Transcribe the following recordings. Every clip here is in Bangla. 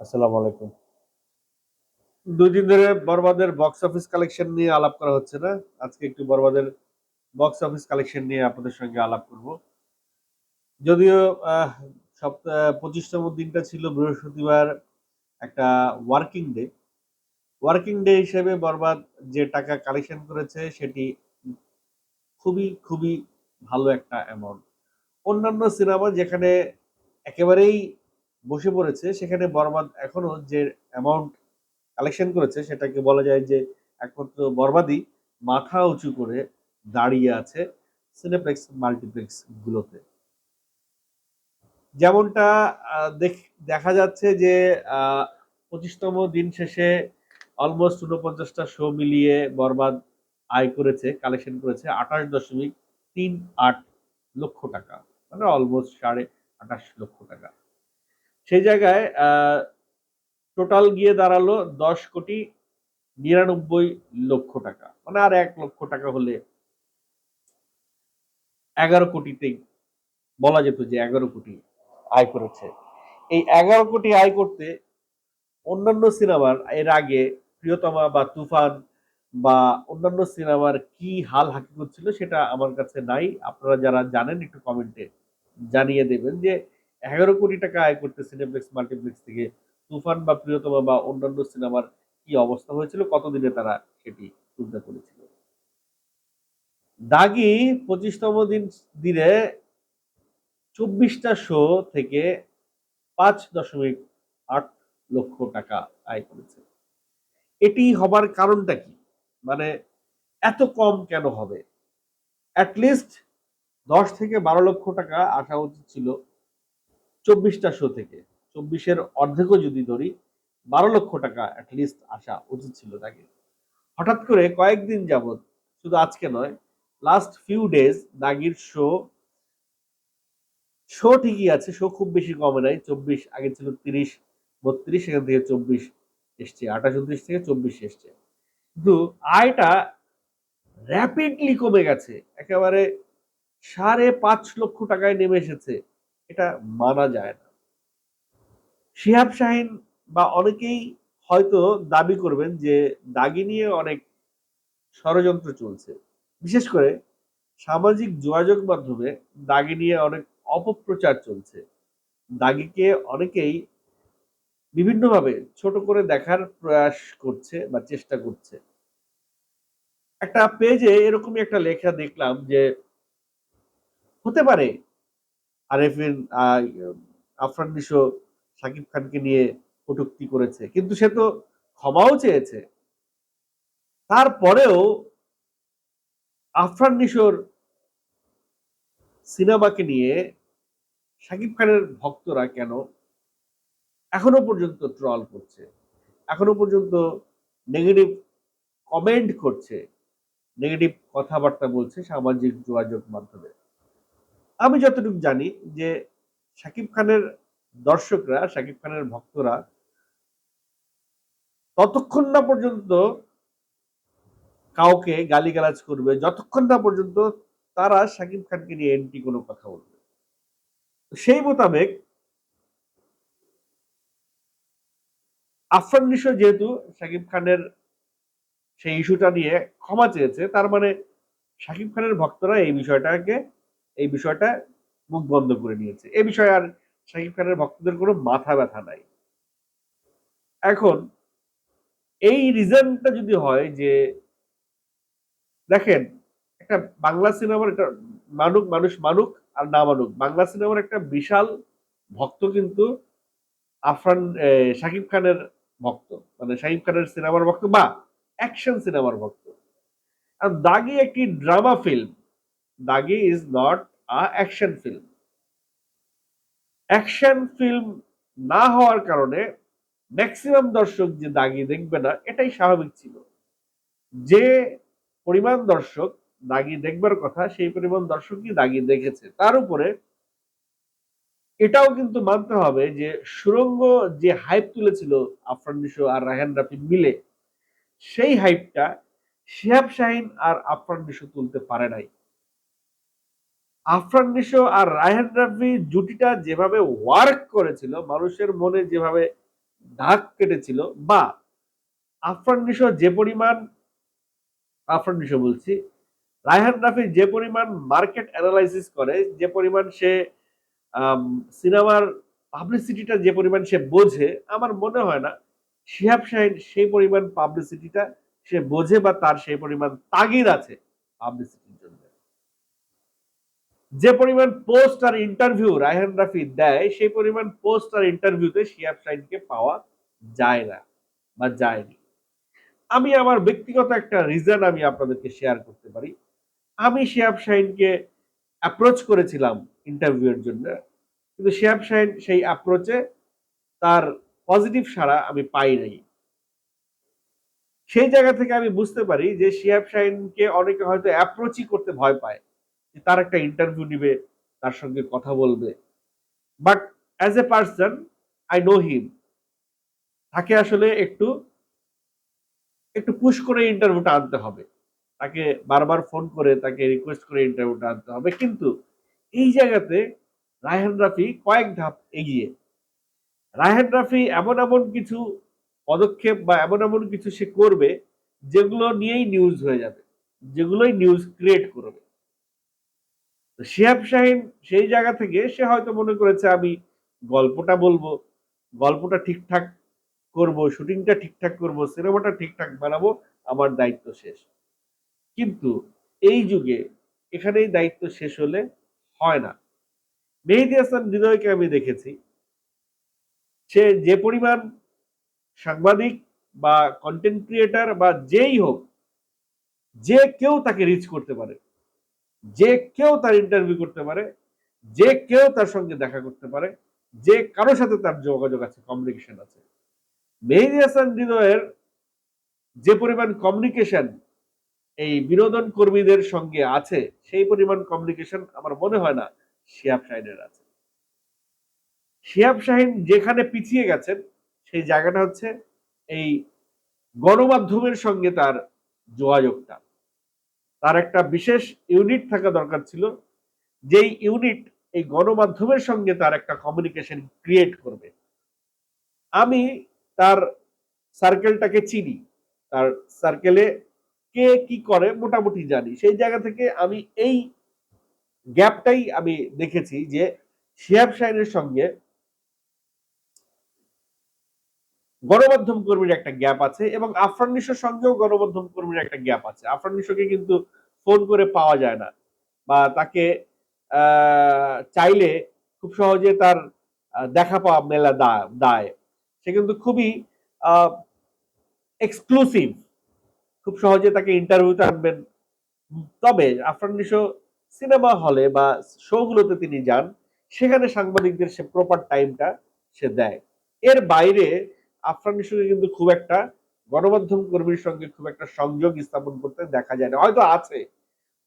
আসসালামু আলাইকুম। দুই দিন ধরে বরবাদের বক্স অফিস কালেকশন নিয়ে আলাপ করা হচ্ছে না? আজকে একটু বরবাদের বক্স অফিস কালেকশন নিয়ে আপনাদের সঙ্গে আলাপ করব। যদিও সপ্তাহ পঁচিশতম দিনটা ছিল বৃহস্পতিবার একটা ওয়ার্কিং ডে ওয়ার্কিং ডে হিসেবে বরবাদ যে টাকা কালেকশন করেছে, সেটি খুবই খুবই ভালো একটা অ্যামাউন্ট অন্যান্য সিনেমা যেখানে একেবারেই বসে পড়েছে, সেখানে বরবাদ এখনও যে অ্যামাউন্ট কালেকশন করেছে, সেটাকে বলা যায় যে একমাত্র বরবাদই মাথা উঁচু করে দাঁড়িয়ে আছে সিনেপ্লেক্স মাল্টিপ্লেক্স গুলোতে যেমনটা দেখ- যাচ্ছে যে পঁচিশতম দিন শেষে অলমোস্ট উনপঞ্চাশটা শো মিলিয়ে বরবাদ আয় করেছে কালেকশন করেছে আঠাশ দশমিক তিন আট লক্ষ টাকা মানে অলমোস্ট সাড়ে আঠাশ লক্ষ টাকা। সেই জায়গায় টোটাল গিয়ে দাঁড়াল দশ কোটি নিরানব্বই লক্ষ টাকা। মানে আর এক লক্ষ টাকা হলে এগারো কোটিতেই বলা যেত যে এগারো কোটি আয় করেছে। এই এগারো কোটি আয় করতে অন্যান্য সিনেমার এর আগে প্রিয়তমা বা তুফান বা অন্যান্য সিনেমার কি হাল হাকিকত ছিল সেটা আমার কাছে নাই। আপনারা যারা জানেন একটু কমেন্টে জানিয়ে দেবেন যে এগারো কোটি টাকা আয় করতে সিনেপ্লেক্স মাল্টিপ্লেক্স থেকে তুফান বা প্রিয়তমা বা অন্যান্য সিনেমার কি অবস্থা হয়েছিল? কতদিনে তারা সেটি চিন্তা করেছিল? দাগি পঁচিশতম দিন, দিনে চব্বিশটা শো থেকে পাঁচ দশমিক আট লক্ষ টাকা আয় করেছে। এটি হবার কারণটা কি? মানে এত কম কেন হবে? অ্যাটলিস্ট দশ থেকে বারো লক্ষ টাকা আসা উচিত ছিল চব্বিশটা শো থেকে। চব্বিশের অর্ধেকও যদি ধরি, বারো লক্ষ টাকা অ্যাটলিস্ট আসা উচিত ছিল তাকে। হঠাৎ করে কয়েকদিন যাবত শুধু আজকে নয় লাস্ট ফিউ ডেজ দাগির শো শো ঠিকই আছে শো খুব বেশি কমে নাই, চব্বিশ, আগে ছিল তিরিশ, বত্রিশ সেখান থেকে চব্বিশ এসছে, আঠাশ, উনত্রিশ থেকে চব্বিশ এসছে। কিন্তু আয়টা র্যাপিডলি কমে গেছে, একেবারে সাড়ে পাঁচ লক্ষ টাকায় নেমে এসেছে। এটা মানা যায় না। শিহাব শাহিন বা অনেকেই হয়তো দাবি করবেন যে দাগি নিয়ে অনেক ষড়যন্ত্র চলছে। বিশেষ করে সামাজিক যোগাযোগ মাধ্যমে দাগি নিয়ে অনেক অপপ্রচার চলছে। দাগিকে অনেকেই বিভিন্নভাবে ছোট করে দেখার প্রয়াস করছে বা চেষ্টা করছে। একটা পেজে এরকমই একটা লেখা দেখলাম যে, হতে পারে আরেফিন আফরান নিশো শাকিব খানকে নিয়ে কটুক্তি করেছে। কিন্তু সে তো ক্ষমাও চেয়েছে। তারপরেও আফরান নিশোর সিনেমাকে নিয়ে শাকিব খানের ভক্তরা কেন এখনও পর্যন্ত ট্রল করছে? এখনও পর্যন্ত নেগেটিভ কমেন্ট করছে? নেগেটিভ কথাবার্তা বলছে সামাজিক যোগাযোগ মাধ্যমে। আমি যতটুকু জানি যে শাকিব খানের দর্শকরা, শাকিব খানের ভক্তরা ততক্ষণ না পর্যন্ত কাউকে গালিগালাজ করবে, যতক্ষণ না পর্যন্ত তারা শাকিব খানকে নিয়ে এন্টি কোনো কথা বলবে সেই মোতাবেক আফরান নিশো যেহেতু শাকিব খানের সেই ইস্যুটা নিয়ে ক্ষমা চেয়েছে, তার মানে শাকিব খানের ভক্তরা এই বিষয়টাকে এই বিষয়টা মুখ বন্ধ করে নিয়েছে। এই বিষয়ে আর শাকিব খানের ভক্তদের কোনো মাথা ব্যথা নাই। এখন এই রিজনটা যদি হয় যে, দেখেন, একটা বাংলা সিনেমার একটা মানুক মানুষ মানুক আর না মানুক, বাংলা সিনেমার একটা বিশাল ভক্ত কিন্তু আফরান শাকিব খানের ভক্ত। মানে শাকিব খানের সিনেমার ভক্ত বা অ্যাকশন সিনেমার ভক্ত। আর দাগি একটি drama film Daagi is not a action film action film না হওয়ার কারণে ম্যাক্সিমাম দর্শক যে দাগি দেখবে না, এটাই স্বাভাবিক ছিল। যে পরিমাণ দর্শক দাগি দেখবার কথা, সেই পরিমাণ দর্শকই দাগি দেখেছে। তার উপরে এটাও কিন্তু মানতে হবে যে সুরঙ্গ যে হাইপ তুলেছিল আফরান নিশো আর রাহেন রাফি মিলে, সেই হাইপটা শিহাব শাহিন আর আফরান নিশো তুলতে পারে নাই। আফরান নিশো আর রায়হান রাফি জুটিটা যেভাবে ওয়ার্ক করেছিল, মানুষের মনে যেভাবে দাগ কেটেছিল, বা আফরান নিশো যে পরিমাণ, আফরান নিশো বলছি, রায়হান রাফি যে পরিমাণ মার্কেট অ্যানালাইসিস করে, যে পরিমাণ সে সিনেমার পাবলিসিটিটা যে পরিমাণ সে বোঝে, আমার মনে হয় না শিহাব শাহিন সেই পরিমাণ পাবলিসিটিটা সে বোঝে বা তার সেই পরিমাণ তাগিদ আছে পাবলিসিটির জন্য যে পরিমাণ পোস্ট আর ইন্টারভিউ রায়হান রাফি দেয়, সেই পরিমাণ পোস্ট আর ইন্টারভিউতে শিহাব শাহিনকে পাওয়া যায় না বা যায়নি। আমি আমার ব্যক্তিগত একটা রিজন আমি আপনাদেরকে শেয়ার করতে পারি। আমি শিহাব শাহিনকে অ্যাপ্রোচ করেছিলাম ইন্টারভিউয়ের জন্য, কিন্তু শিহাব শাহিন সেই অ্যাপ্রোচে তার পজিটিভ সাড়া আমি পাই নাই। সেই জায়গা থেকে আমি বুঝতে পারি যে শিহাব শাহিনকে অনেকে হয়তো অ্যাপ্রোচই করতে ভয় পায়। তার একটা ইন্টারভিউ নিবে, তার সঙ্গে কথা বলবে। But as a person I know him তাকে আসলে একটু একটু পুশ করে ইন্টারভিউটা আনতে হবে। তাকে বারবার ফোন করে, তাকে রিকোয়েস্ট করে ইন্টারভিউটা আনতে হবে। কিন্তু এই জায়গাতে রায়হান রাফি কয়েক ধাপ এগিয়ে। রায়হান রাফি এমন এমন কিছু পদক্ষেপ বা এমন এমন কিছু সে করবে, যেগুলো নিয়েই নিউজ হয়ে যাবে, যেগুলোই নিউজ ক্রিয়েট করবে। শিহাব শাহিন সেই জায়গা থেকে সে হয়তো মনে করেছে, আমি গল্পটা বলব, গল্পটা ঠিকঠাক করব, শুটিংটা ঠিকঠাক করব, সিনেমাটা ঠিকঠাক বানাবো, আমার দায়িত্ব শেষ। কিন্তু এই যুগে এখানেই দায়িত্ব শেষ হলে হয় না। মেহেদি হাসান হৃদয়কে আমি দেখেছি। সে যে পরিমাণ সাংবাদিক বা কন্টেন্ট ক্রিয়েটার বা যেই হোক, যে কেউ তাকে রিচ করতে পারে যে কেউ তার ইন্টারভিউ করতে পারে, যে কেউ তার সঙ্গে দেখা করতে পারে, যে কারও সাথে তার যোগাযোগ আছে কমিউনিকেশন আছে। মেহেদি হাসান হৃদয়ের যে পরিমাণ কমিউনিকেশন এই বিনোদন কর্মীদের সঙ্গে আছে, সেই পরিমাণ কমিউনিকেশন আমার মনে হয় না শিয়াব শাহিনের আছে। শিয়াব শাহিন যেখানে পিছিয়ে গেছেন, সেই জায়গাটা হচ্ছে এই গণমাধ্যমের সঙ্গে তার যোগাযোগটা। তার একটা বিশেষ ইউনিট থাকা দরকার ছিল, যেই ইউনিট এই গণমাধ্যমের সঙ্গে তার একটা কমিউনিকেশন ক্রিয়েট করবে। আমি তার সার্কেলটাকে চিনি, তার সার্কেলে কে কি করে মোটামুটি জানি। সেই জায়গা থেকে আমি এই গ্যাপটাই আমি দেখেছি যে শিয়াব শাহিনের সঙ্গে গণমাধ্যম কর্মীর একটা গ্যাপ আছে এবং আফরান নিশোর সঙ্গেও গণমাধ্যম কর্মীর একটা গ্যাপ আছে। আফরান নিশোকে কিন্তু ফোন করে পাওয়া যায় না বা তাকে চাইলে খুব সহজে তার দেখা পাওয়া মেলা দায়। সে কিন্তু খুবই এক্সক্লুসিভ খুব সহজে তাকে ইন্টারভিউতে আনবেন। তবে আফরান নিশো সিনেমা হলে বা শোগুলোতে তিনি যান, সেখানে সাংবাদিকদের সে প্রপার টাইমটা সে দেয়। এর বাইরে আফরান নিশোকে কিন্তু খুব একটা গণমাধ্যম কর্মীর সঙ্গে খুব একটা সংযোগ স্থাপন করতে দেখা যায় না। হয়তো আছে,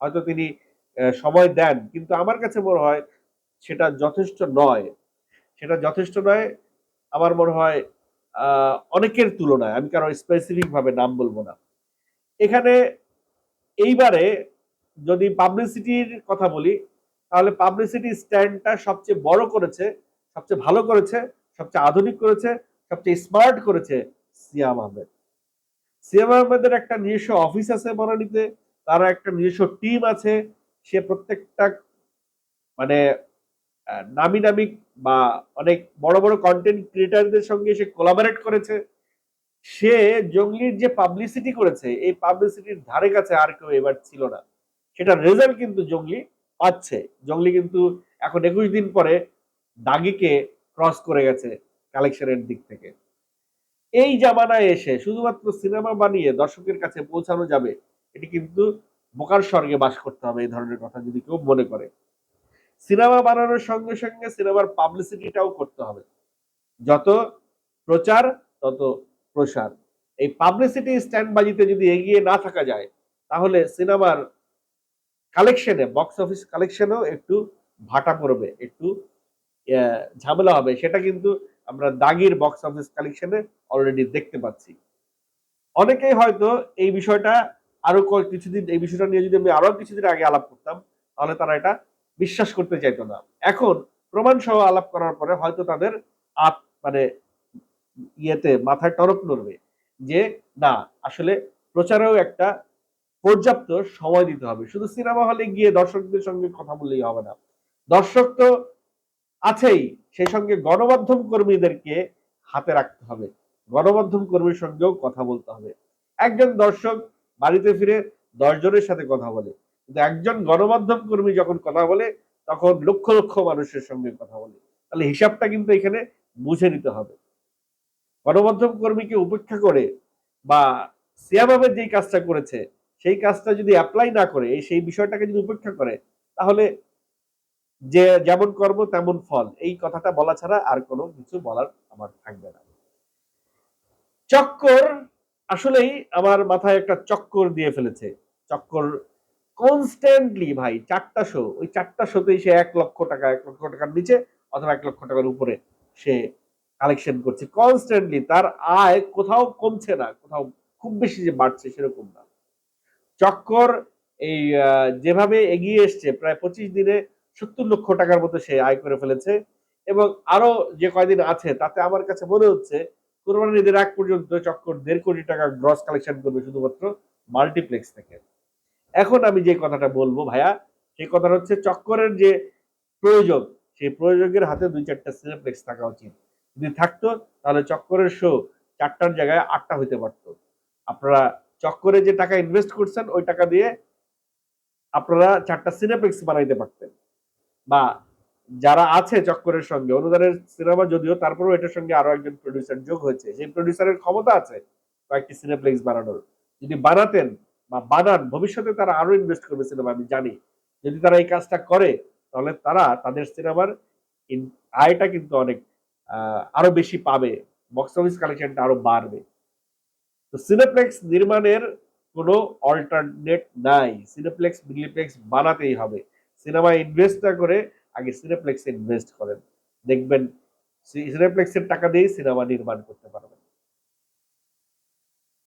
হয়তো তিনি সময় দেন, কিন্তু আমার কাছে মনে হয় সেটা যথেষ্ট নয়। সেটা যথেষ্ট নয়, আমার মনে হয় অনেকের তুলনায়, আমি কারও স্পেসিফিক ভাবে নাম বলব না। এখানে এইবারে যদি পাবলিসিটির কথা বলি, তাহলে পাবলিসিটি স্ট্যান্ডটা সবচেয়ে বড় করেছে, সবচেয়ে ভালো করেছে, সবচেয়ে আধুনিক করেছে সবচেয়ে স্মার্ট করেছে সিয়াম আহমেদ। সিয়াম আহমেদের একটা নিজস্ব অফিস আছে বনানীতে, তার একটা নিজস্ব টিম আছে, সে প্রত্যেকটা মানে নামি নামি বা অনেক বড় বড় কন্টেন্ট ক্রিয়েটারদের সঙ্গে সে কোলাবোরেট করেছে। সে জঙ্গলির যে পাবলিসিটি করেছে, এই পাবলিসিটির ধারে কাছে আর কেউ এবার ছিল না। সেটা রেজাল্ট কিন্তু জঙ্গলি পাচ্ছে। জঙ্গলি কিন্তু এখন একুশ দিন পরে দাগিকে ক্রস করে গেছে। কালেকশনের দিক থেকে। এই জামানায় এসে শুধুমাত্র সিনেমা বানিয়ে দর্শকের কাছে পৌঁছানো যাবে, এটি কিন্তু বোকার স্বর্গে বাস করতে হবে এই ধরনের কথা যদি কেউ মনে করে। সিনেমা বানানোর সঙ্গে সঙ্গে সিনেমার পাবলিসিটিটাও করতে হবে। যত প্রচার, তত প্রসার। এই পাবলিসিটি স্ট্যান্ড বাজিতে যদি এগিয়ে না থাকা যায়, তাহলে সিনেমার কালেকশনে, বক্স অফিস কালেকশনেও একটু ভাটা পড়বে, একটু ঝামেলা হবে। সেটা কিন্তু আমরা দাগির বক্স অফিস কালেকশনে অলরেডি দেখতে পাচ্ছি। অনেকেই হয়তো এই বিষয়টা আরও কিছুদিন, এই বিষয়টা নিয়ে যদি আমি আরও কিছুদিন আগে আলাপ করতাম, তাহলে তারা এটা বিশ্বাস করতে চাইতো না। এখন প্রমাণ সহ আলাপ করার পরে হয়তো তাদের আপ মানে ইয়েতে মাথায় টনক নড়বে যে, না, আসলে প্রচারেও একটা পর্যাপ্ত সময় দিতে হবে। শুধু সিনেমা হলে গিয়ে দর্শকদের সঙ্গে কথা বললেই হবে না। দর্শক তো আছেই। সেই সঙ্গে গণমাধ্যম কর্মীদেরকে হাতে রাখতে হবে। গণমাধ্যম কর্মীর সঙ্গেও কথা বলতে হবে। একজন দর্শক বাড়িতে ফিরে দশ জনের সাথে কথা বলে। কিন্তু একজন গণমাধ্যম কর্মী যখন কথা বলে, তখন লক্ষ লক্ষ মানুষের সঙ্গে কথা বলে। তাহলে হিসাবটা কিন্তু এখানে বুঝে নিতে হবে। গণমাধ্যম কর্মীকে উপেক্ষা করে বা সিয়াবাবের যেই কাজটা করেছে, সেই কাজটা যদি অ্যাপ্লাই না করে সেই বিষয়টাকে যদি উপেক্ষা করে, তাহলে যে যেমন কর্ম তেমন ফল। এই কথাটা বলা ছাড়া আর কোনো কিছু বলার আমার থাকবে না। চক্কর আসলেই আমার মাথায় একটা চক্কর দিয়ে ফেলেছে। চক্কর কনস্ট্যান্টলি ভাই, চারটা শো ওই চারটা শোতেই সে এক লক্ষ টাকা, এক লক্ষ টাকার নিচে অথবা এক লক্ষ টাকার উপরে সে কালেকশন করছে। কনস্ট্যান্টলি তার আয় কোথাও কমছে না, কোথাও খুব বেশি যে বাড়ছে সেরকম না। চক্কর এই যেভাবে এগিয়ে এসছে, প্রায় পঁচিশ দিনে সত্তর লক্ষ টাকার মতো সে আয় করে ফেলেছে এবং আরও যে কয়দিন আছে, তাতে আমার কাছে মনে হচ্ছে কোরবানির ঈদের আগ পর্যন্ত চক্কর দেড় কোটি টাকা গ্রস কালেকশন করবে শুধুমাত্র মাল্টিপ্লেক্স থেকে। এখন আমি যে কথাটা বলব ভাইয়া সেই কথাটা হচ্ছে চক্করের যে প্রয়োজন, সেই প্রয়োজকের হাতে দুই চারটা সিনেপ্লেক্স থাকা উচিত। যদি থাকতো, তাহলে চক্করের শো চারটার জায়গায় আটটা হইতে পারতো। আপনারা চক্করে যে টাকা ইনভেস্ট করছেন, ওই টাকা দিয়ে আপনারা চারটা সিনেপ্লেক্স বানাইতে পারতেন। বা যারা আছে চক্করের সঙ্গে, অনুদানের সিনেমা যদিও তারপরেও এটার সঙ্গে আরও একজন প্রডিউসার যোগ হয়েছে। সেই প্রডিউসারের ক্ষমতা আছে কয়েকটি সিনেপ্লেক্স বানানোর। যদি বানাতেন বা বানান, ভবিষ্যতে তারা আরও ইনভেস্ট করবে সিনেমা, আমি জানি। যদি তারা এই কাজটা করে, তাহলে তারা তাদের সিনেমার আয়টা কিন্তু অনেক আরও বেশি পাবে। বক্স অফিস কালেকশনটা আরও বাড়বে। তো সিনেপ্লেক্স নির্মাণের কোনো অল্টারনেট নাই। সিনেপ্লেক্স মিলিপ্লেক্স বানাতেই হবে। সিনেমা ইনভেস্ট না করে আগে সিনেপ্লেক্সে ইনভেস্ট করেন। দেখবেন সিনেপ্লেক্সের টাকা দিয়েই সিনেমা নির্মাণ করতে পারবেন।